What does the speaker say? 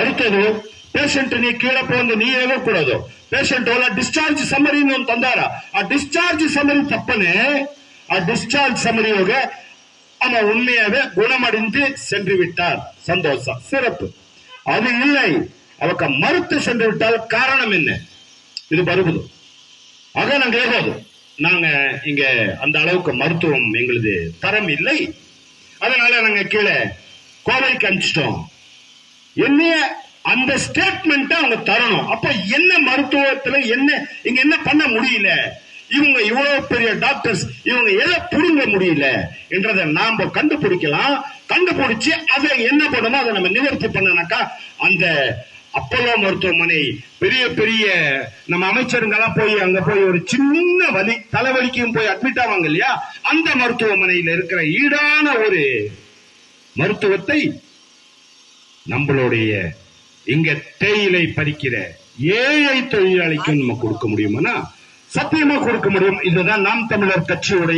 அடுத்தದು patient நீ கீழே ಒಂದು ನೀ ಹೋಗಕೂಡದು ಪೇಷಂಟ್ ಅಲ್ಲ ಡಿಸ್ಚಾರ್ಜ್ ಸಮರಿ தந்தாரா? ஆ டிஸ்சார்ஜ் ಡಿಸ್ಚಾರ್ಜ್ தப்பனே. ஆ ಆ ಡಿಸ್ಚಾರ್ಜ್ ಸಮರಿ ಹೋಗಿ குணமடைந்து சென்று விட்டார் சந்தோஷம் சிறப்பு. அது இல்லை அவக்க மறுத்து சென்று விட்டால் காரணம் என்ன? இது வருகுது அதான் நாங்க ஏகாது நாங்க இங்க அந்த அளவுக்கு மருத்துவம் எங்களது தரம் இல்லை. அதனால நாங்க கீழே கோவைக்கு அனுப்பிச்சிட்டோம். என்னைய அந்த ஸ்டேட்மெண்ட் அவங்க தரணும். அப்ப என்ன மருத்துவத்துல என்ன இங்க என்ன பண்ண முடியல? இவங்க இவ்வளவு பெரிய டாக்டர்ஸ் இவங்க எதை புரிங்க முடியல? என்றதை நாம கண்டுபிடிக்கலாம். கண்டுபிடிச்சு அதை என்ன பண்ணணும் அதை நம்ம நிவர்த்தி பண்ணனாக்கா அந்த அப்போலோ மருத்துவமனை பெரிய பெரிய நம்ம அமைச்சருங்கெல்லாம் போய் அங்க போய் ஒரு சின்ன வலி தலைவலிக்கும் போய் அட்மிட் ஆவாங்க இல்லையா? அந்த மருத்துவமனையில் இருக்கிற ஈடான ஒரு மருத்துவத்தை நம்மளுடைய இங்க தேயிலை பறிக்கிற ஏழை தொழிலாளிக்கும் நம்ம கொடுக்க முடியுமானா? சத்தியமா கொடுக்க முடியும். இதுதான் நாம் தமிழர் கட்சியுடைய